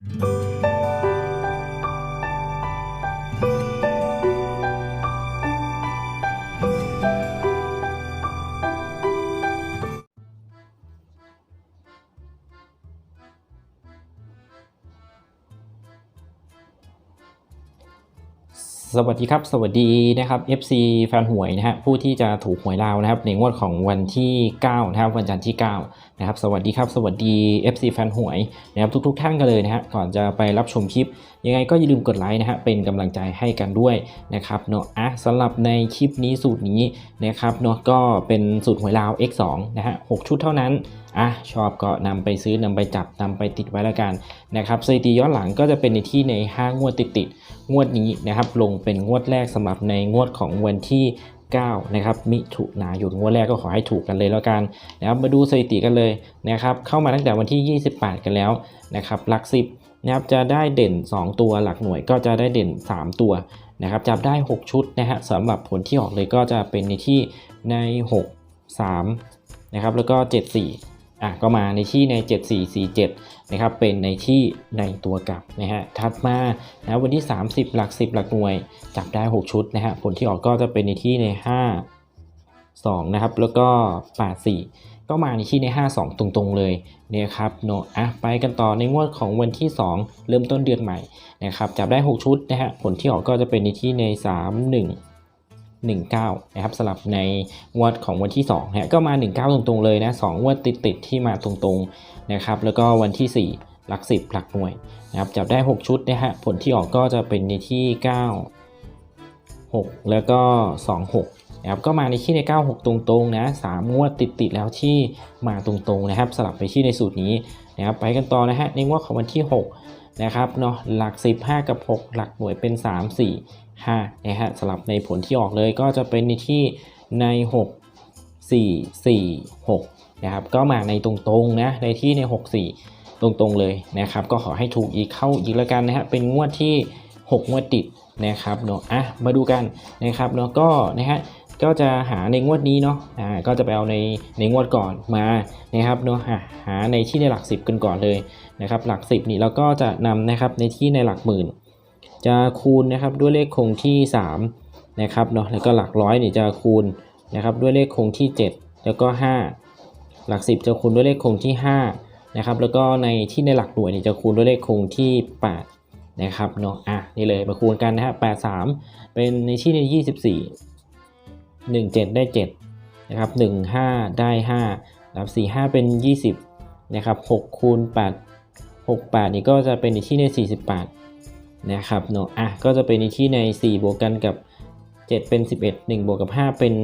Música สวัสดีครับ สวัสดีนะครับ FC แฟนหวยนะฮะผู้ที่จะถูกหวยลาวนะครับในงวดของวันที่9นะครับวันจันทร์ที่9นะครับสวัสดีครับสวัสดี FC แฟนหวยนะครับทุก ๆ ท่านกันเลยนะฮะก่อนจะไปรับชมคลิป ยังไงก็อย่าลืมกดไลค์นะฮะเป็นกำลังใจให้กันด้วยนะครับเนาะอะสำหรับในคลิปนี้สูตรนี้นะครับเนาะก็เป็นสูตรหวยลาว X2 นะฮะ6ชุดเท่านั้น อะชอบก็นำไปซื้อนำไปจับนำไปติดไว้แล้วกันนะครับสถิติย้อนหลังก็จะเป็นในที่ใน 5 งวดติดๆงวดนี้นะครับลงเป็นงวดแรกสำหรับในงวดของวันที่9นะครับมิถุนายนงวดแรกก็ขอให้ถูกกันเลยแล้วกันนะครับมาดูสถิติกันเลยนะครับเข้ามาตั้งแต่วันที่ 28 กันแล้วนะครับหลักสิบนะครับจะได้เด่น 2 ตัวหลักหน่วยก็จะได้เด่น 3 ตัวนะครับจับได้ 6 ชุดนะฮะสำหรับผลที่ออกเลยก็จะเป็นในที่ใน 6 3นะครับแล้วก็ 7 4 อะก็มาในที่ใน 7 4 4 7 นะครับ เป็นในที่ในตัวกลับนะฮะ ถัดมานะวันที่ 30 หลัก 10 หลักหน่วย จับได้ 6 ชุดนะฮะ ผลที่ออกก็จะเป็นในที่ใน 5 2 นะครับ แล้วก็ 8 4 ก็มาในที่ใน 5 2 ตรงๆ เลยเนี่ยครับเนอะอะไปกันต่อในงวดของวันที่ 2 เริ่มต้นเดือนใหม่นะครับ จับได้ 6 ชุดนะฮะ ผลที่ออกก็จะเป็นในที่ใน 3 1 19นะครับสลับในงวดของวันที่2นะฮะก็มา 19 ตรงๆเลยนะ2งวดติดๆที่มาตรงๆนะครับแล้วก็วันที่ 4 หลัก 10 หลักหน่วยนะครับจับได้ 6 ชุดนะฮะผลที่ออกก็จะเป็นในที่ 9 6 แล้วก็ 26นะครับก็มาในที่ใน 96 ตรงๆนะ3งวดติดๆแล้วที่มาตรงๆนะครับ สลับไปที่ในสูตรนี้นะครับไปกันต่อนะฮะในงวดของวันที่ 6 นะครับเนาะหลัก 15 กับ 6 หลักหน่วยเป็น 3 4 5นะฮะสลับในผลที่ออกเลยก็จะเป็นในที่ใน 6 4 4 6นะครับก็มาในตรงๆนะในที่ใน 6 4 ตรงๆเลยนะครับ ก็ขอให้ถูกอีกเข้าอีกแล้วกันนะฮะเป็นงวดที่ 6 งวดติดนะครับเนาะอะมาดูกันนะครับเนาะก็นะฮะก็จะหาในงวดนี้เนาะอ่าก็จะไปเอาในในงวดก่อนมานะครับเนาะหาหาในที่ในหลัก 10 กันก่อนเลยนะครับหลัก 10 นี่เราก็จะนำนะครับในที่ในหลักหมื่น จะคูณนะครับด้วยเลขคงที่ 3 นะครับเนาะแล้วก็หลักร้อยนี่จะคูณนะครับด้วยเลขคงที่ 7 แล้วก็ 5 หลัก 10 จะคูณด้วยเลขคงที่5นะครับแล้วก็ในที่ในหลักหน่วยนี่จะคูณด้วยเลขคงที่ 8 นะครับเนาะอะนี่เลยมาคูณกันนะฮะ8 3 เป็นในที่ใน 24 1 7 ได้ 7 นะครับ 1 5 ได้ 5 นะครับ 4 5 เป็น 20 นะครับ6คูณ8 6 8 นี่ก็จะเป็นในที่ใน 48 นะครับเนาะอะก็จะเป็นในที่ใน 4 บวกกันกับ 7 เป็น 11 1 บวกกับ 5 เป็น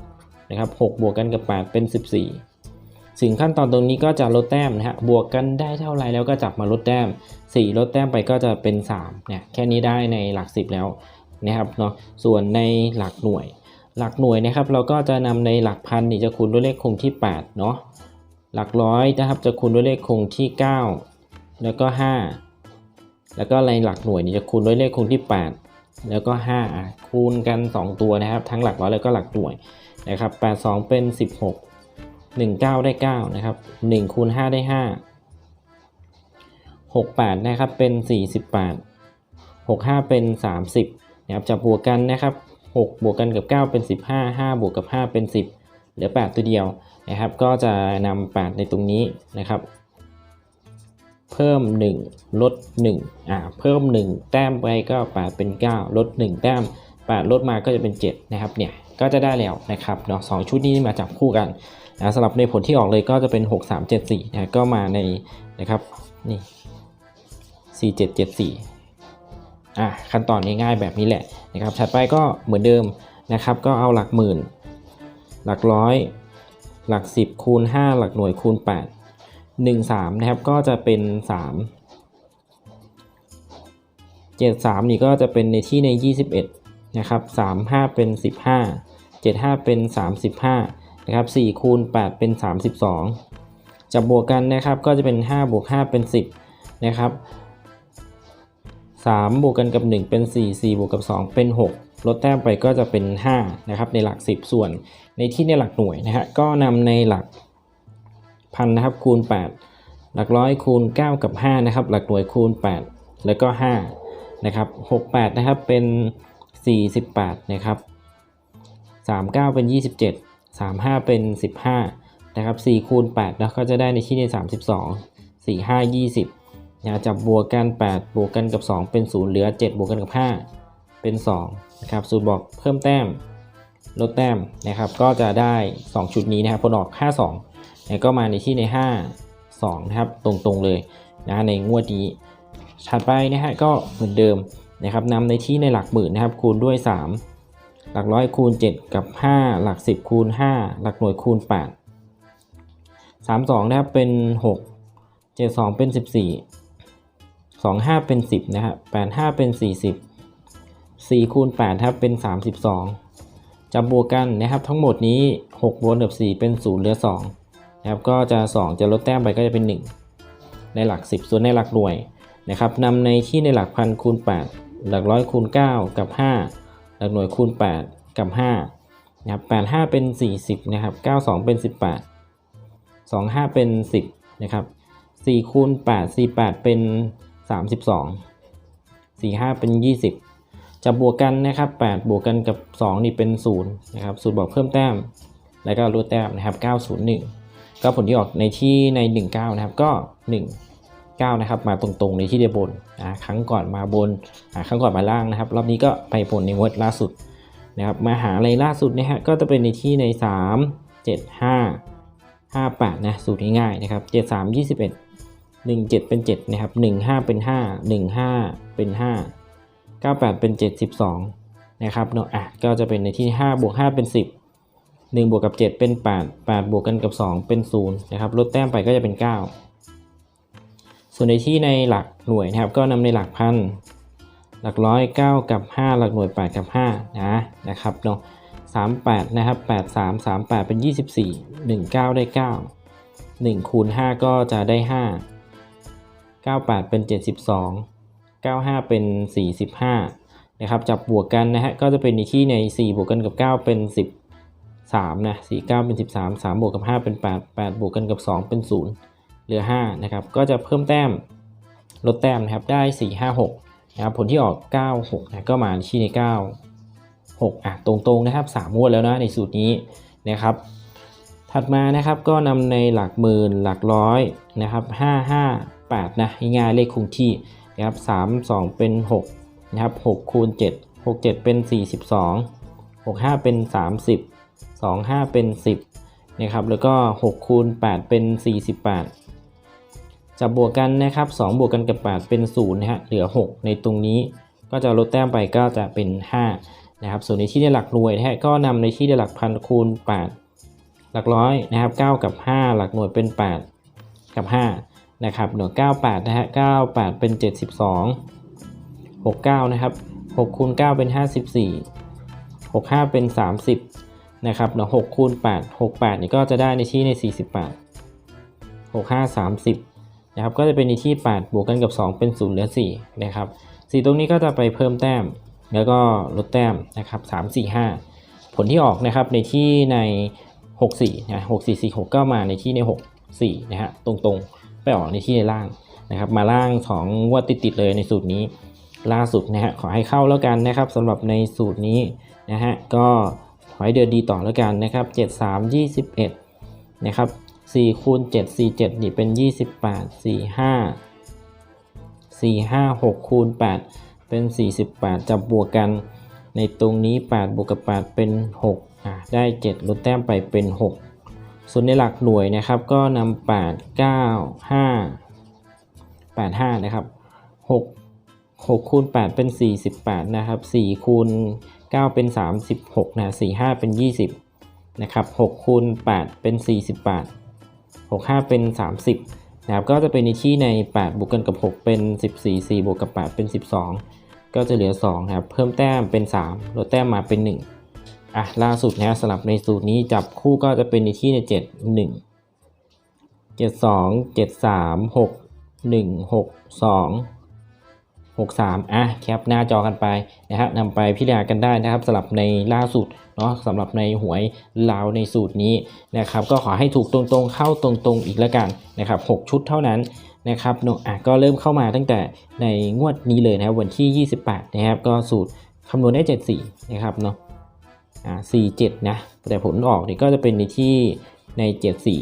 6 นะครับ 6 บวกกันกับ 8 เป็น 14สิ่งขั้นตอนตรงนี้ก็จะลดแต้มนะฮะบวกกันได้เท่าไรแล้วก็จับมาลดแต้ม 4 ลดแต้มไปก็จะเป็น3เนี่ยแค่นี้ได้ในหลัก 10 แล้วนะครับเนาะส่วนในหลักหน่วย หลักหน่วยนะครับ เราก็จะนำในหลักพันนี่จะคูณด้วยเลขคงที่8เนาะหลักร้อยนะครับจะคูณด้วยเลขคงที่ 9 แล้วก็ 5 แล้วก็ในหลักหน่วยนี่จะคูณด้วยเลขคงที่ 8 แล้วก็ 5 คูณกัน 2 ตัวนะครับ ทั้งหลักร้อยแล้วก็หลักหน่วยนะครับ8 2 เป็น 16 1 9 ได้ 9 นะครับ 1 คูณ 5 ได้ 5 6 8 นะครับ เป็น 48 6 5 เป็น 30 นะครับจะบวกกันนะครับ 6 บวกกันกับ 9 เป็น 15 5 บวกกับ 5 เป็น 10 เหลือ 8 ตัวเดียวนะครับ ก็จะนำ8ในตรงนี้นะครับ เพิ่ม 1 ลด1อ่าเพิ่ม 1 แต้มไปก็8เป็น 9 ลด 1 แต้ม8ลดมาก็จะเป็น 7 นะครับเนี่ยก็จะได้แล้วนะครับเนาะสองชุดนี้มาจับคู่กันนะสำหรับในผลที่ออกเลยก็จะเป็น 6 3 7 4นะก็มาในนะครับนี่4 7 7 4อะขั้นตอนง่ายๆแบบนี้แหละนะครับถัดไปก็เหมือนเดิมนะครับ ก็เอาหลักหมื่น หลักร้อย หลัก 10 คูณ 5 หลักหน่วยคูณ 8 หนึ่งสามนะครับก็จะเป็นสามเจ็ดสามนี่ก็จะเป็นในที่ในยี่สิบเอ็ดนะครับสามห้าเป็นสิบห้าเจ็ดห้าเป็นสามสิบห้านะครับสี่คูณแปดเป็นสามสิบสองจะบบวกกันนะครับก็จะเป็นห้าบวกห้าเป็นสิบนะครับสามบวกกันกับหนึ่งเป็นสี่สี่บวกกับสองเป็นหกลดแต้มไปก็จะเป็นห้านะครับในหลักสิบส่วนในที่ในหลักหน่วยนะฮะก็นำในหลัก พันนะครับคูณ 8 หลักร้อยคูณ 9 กับ 5 นะครับ หลักหน่วยคูณ 8 แล้วก็ 5 นะครับ 68 นะครับ เป็น 48 นะครับ 39 เป็น 27 35 เป็น 15 นะครับ4คูณ8แล้วก็จะได้ในที่นี้32 4 5 20นะจับบวกกัน 8 บวกกันกับ 2 เป็น 0 เหลือ 7 บวกกันกับ 5 เป็น2นะครับสูตรบอกเพิ่มแต้มลดแต้มนะครับ ก็จะได้ 2 ชุดนี้นะครับผลออก 52 เนี่ยก็มาในที่ใน 5 2 นะครับ ตรงๆเลยนะในงวดนี้ถัดไปนะฮะก็เหมือนเดิมนะครับนำในที่ในหลักหมื่นนะครับ คูณด้วย 3 หลักร้อยคูณ 7 กับ 5 หลัก 10 คูณ 5 หลักหน่วยคูณ 8 32 นะครับเป็น 6 72 เป็น 14 25 เป็น 10 นะครับ85 เป็น 40 4 คูณ8ครับเป็น 32จะบวกกันนะครับทั้งหมดนี้6บวกกับ4เป็น 0 เหลือ 2 นะครับก็จะ 2 จะลดแต้มไปก็จะเป็น 1 ในหลัก 10 ส่วนในหลักหน่วยนะครับนำในที่ในหลักพันคูณ 8 หลักร้อยคูณ 9 กับ 5 หลักหน่วยคูณ 8 กับ5นะครับ85 เป็น 40นะครับ92 เป็น 18 25 เป็น 10นะครับ4คูณ8 48 เป็น 32 45 เป็น 20 จะบวกกันนะครับ 8 บวกกันกับ 2 นี่เป็น0นะครับสูตรบอกเพิ่มแต้ม แล้วก็ลดแต้มนะครับ901 ก็ผลที่ออกในที่ใน 19 นะครับก็ 1 9 นะครับ มาตรงๆในที่เดียวบนนะครั้งก่อนมาบนอ่าครั้งก่อนมาล่างนะครับ รอบนี้ก็ไปผลในงวดล่าสุดนะครับมาหาอะไรล่าสุดนะฮะก็จะเป็นในที่ใน 3 7 5 5 8นะสูตรง่ายๆนะครับ 7 3 21 1 7 เป็น 7 นะครับ 1 5 เป็น 5 1 5 เป็น 5 9 8 เป็น72นะครับเนาะอะก็จะเป็นในที่ 5 บวก 5 เป็น 10 1บวกกับ 7 เป็น 8 8 บวกกันกับ 2 เป็น0นะครับลดแต้มไปก็จะเป็น 9 ส่วนในที่ในหลักหน่วยนะครับ ก็นำในหลักพันหลักร้อย 9 กับ 5 หลักหน่วย 8 กับ5นะนะครับเนาะ38 นะครับ 83 38 เป็น 24 19 ได้ 9 1 คูณ 5 ก็จะได้ 5 98 เป็น 72 95 เป็น 45นะครับจับบวกกันนะฮะก็จะเป็นในที่ใน 4 บวกกันกับ 9 เป็น 3นะ49 เป็น 13 3 บวกกับ 5 เป็น 8 8 บวกกันกับ 2 เป็น 0 เหลือ 5 นะครับ ก็จะเพิ่มแต้ม ลดแต้มนะครับ ได้ 4 5 6 นะครับ ผลที่ออก 9 6 นะ ก็มาที่ใน 9 6 อะ ตรงๆ นะครับ 3 งวดแล้วนะ ในสูตรนี้นะครับ ถัดมานะครับ ก็นำในหลักหมื่น หลักร้อยนะครับ 5 5 8 นะ ง่ายๆเลขคงที่นะครับ 3 2 เป็น 6 นะครับ 6 คูณ 7 6 7 เป็น 42 6 5 เป็น 30 2 5 เป็น 10นะครับแล้วก็6คูณ8เป็น 48จะบวกกันนะครับ2บวกกันกับ 8 เป็น0นะฮะเหลือ 6 ในตรงนี้ก็จะลดแต้มไปก็จะเป็น 5 นะครับ ส่วนในที่ได้หลักหน่วยนะฮะก็นำในที่ได้หลักพันคูณ 8 หลักร้อยนะครับ9กับ 5 หลักหน่วยเป็น 8 กับ 5 นะครับหน่วย98นะฮะ98 เป็น 72 69 นะครับ6คูณ9เป็น 54 65 เป็น 30 นะครับหน่วย6คูณ8 68นี่ก็จะได้ในที่ใน48 65 30นะครับก็จะเป็นในที่8บวกกันกับ2เป็น0เหลือ4นะครับ4ตรงนี้ก็จะไปเพิ่มแต้ม แล้วก็ลดแต้มนะครับ3 4 5ผลที่ออกนะครับในที่ใน64นะ6 4 4 6ก็มาในที่ใน6 4นะฮะตรงๆ ไปออกในที่ในล่างนะครับมาล่างของงวดติดๆเลยในสูตรนี้ล่าสุดนะฮะขอให้เข้าแล้วกันนะครับสำหรับในสูตรนี้นะฮะก็ อให้เดินดีต่อแล้วกันนะครับ 7 3 21 นะครับ 4 คูณ 7 4 7 นี่เป็น 28 4 5 4 5 6 คูณ 8 เป็น 48 จับบวกกัน ในตรงนี้ 8 บวกกับ 8 เป็น 6 อะ ได้ 7 ลดแต้มไปเป็น 6 ส่วนในหลักหน่วยนะครับ ก็นำ8 9 5 8 5 นะครับ 6 6คูณ8เป็น 48 นะครับ 4 คูณ 9 เป็น 36นะ4 5 เป็น 20นะครับ6คูณ8เป็น 48 6 5 เป็น 30นะครับก็จะเป็นในที่ใน 8 บวกกันกับ 6 เป็น 14 4 บวกกับ 8 เป็น 12 ก็จะเหลือ2นะครับเพิ่มแต้มเป็น 3 ลดแต้มมาเป็น 1อะล่าสุดนะสลับในสูตรนี้จับคู่ก็จะเป็นในที่ใน 7 1 7 2 7 3 6 1 6 2 63อะแคปหน้าจอกันไปนะฮะนำไปพิจารณากันได้นะครับสำหรับในล่าสุดเนาะสำหรับในหวยลาวในสูตรนี้นะครับก็ขอให้ถูกตรงๆเข้าตรงๆอีกแล้วกันนะครับ6ชุดเท่านั้นนะครับเนอะอะก็เริ่มเข้ามาตั้งแต่ในงวดนี้เลยนะครับวันที่ 28 นะครับ ก็สูตรคำนวณได้ 74 นะครับเนาะอ่า47 นะ แต่ผลออกนี่ก็จะเป็นในที่ใน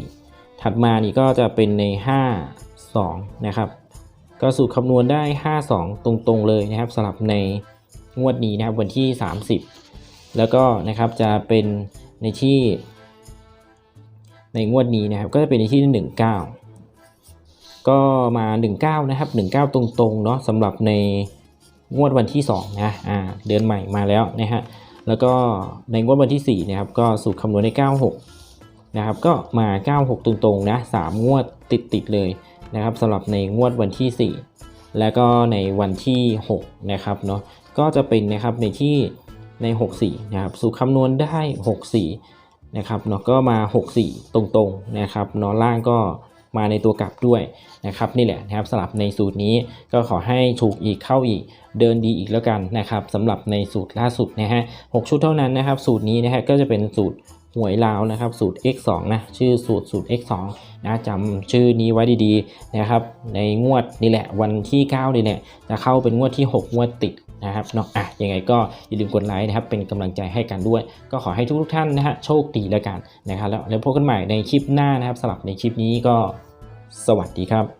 74 ถัดมานี่ก็จะเป็นใน 5 2 นะครับ ก็สูตรคำนวณได้ 52 ตรงๆเลยนะครับสำหรับในงวดนี้นะครับวันที่ 30 แล้วก็นะครับจะเป็นในที่ ในงวดนี้นะครับก็จะเป็นในที่ 19 ก็มา 19 นะครับ 19 ตรงๆเนาะสำหรับในงวดวันที่2นะอ่าเดือนใหม่มาแล้วนะฮะแล้วก็ในงวดวันที่4นะครับก็สูตรคำนวณได้ 96 นะครับก็มา 96 ตรงๆนะ3งวดติดๆเลย นะครับสำหรับในงวดวันที่ 4 แล้วก็ในวันที่6นะครับเนาะก็จะเป็นนะครับในที่ใน 64นะครับสูตรคำนวณได้ 64นะครับเนาะก็มา 64 ตรงๆนะครับเนาะล่างก็มาในตัวกลับด้วยนะครับนี่แหละนะครับสำหรับในสูตรนี้ก็ขอให้ถูกอีกเข้าอีกเดินดีอีกแล้วกันนะครับสำหรับในสูตรล่าสุดนะฮะ6ชุดเท่านั้นนะครับ สูตรนี้นะฮะก็จะเป็นสูตร หวยลาวนะครับสูตร x 2 นะชื่อสูตรสูตร x 2 นะจำชื่อนี้ไว้ดีๆนะครับ ในงวดนี่แหละวันที่9นี่แหละจะเข้าเป็นงวดที่ 6 งวดติดนะครับเนาะอะยังไงก็อย่าลืมกดไลค์นะครับ เป็นกำลังใจให้กันด้วย ก็ขอให้ทุกๆท่านนะฮะโชคดีแล้วกันนะครับแล้วแล้วพบกันใหม่ในคลิปหน้านะครับสำหรับในคลิปนี้ก็สวัสดีครับ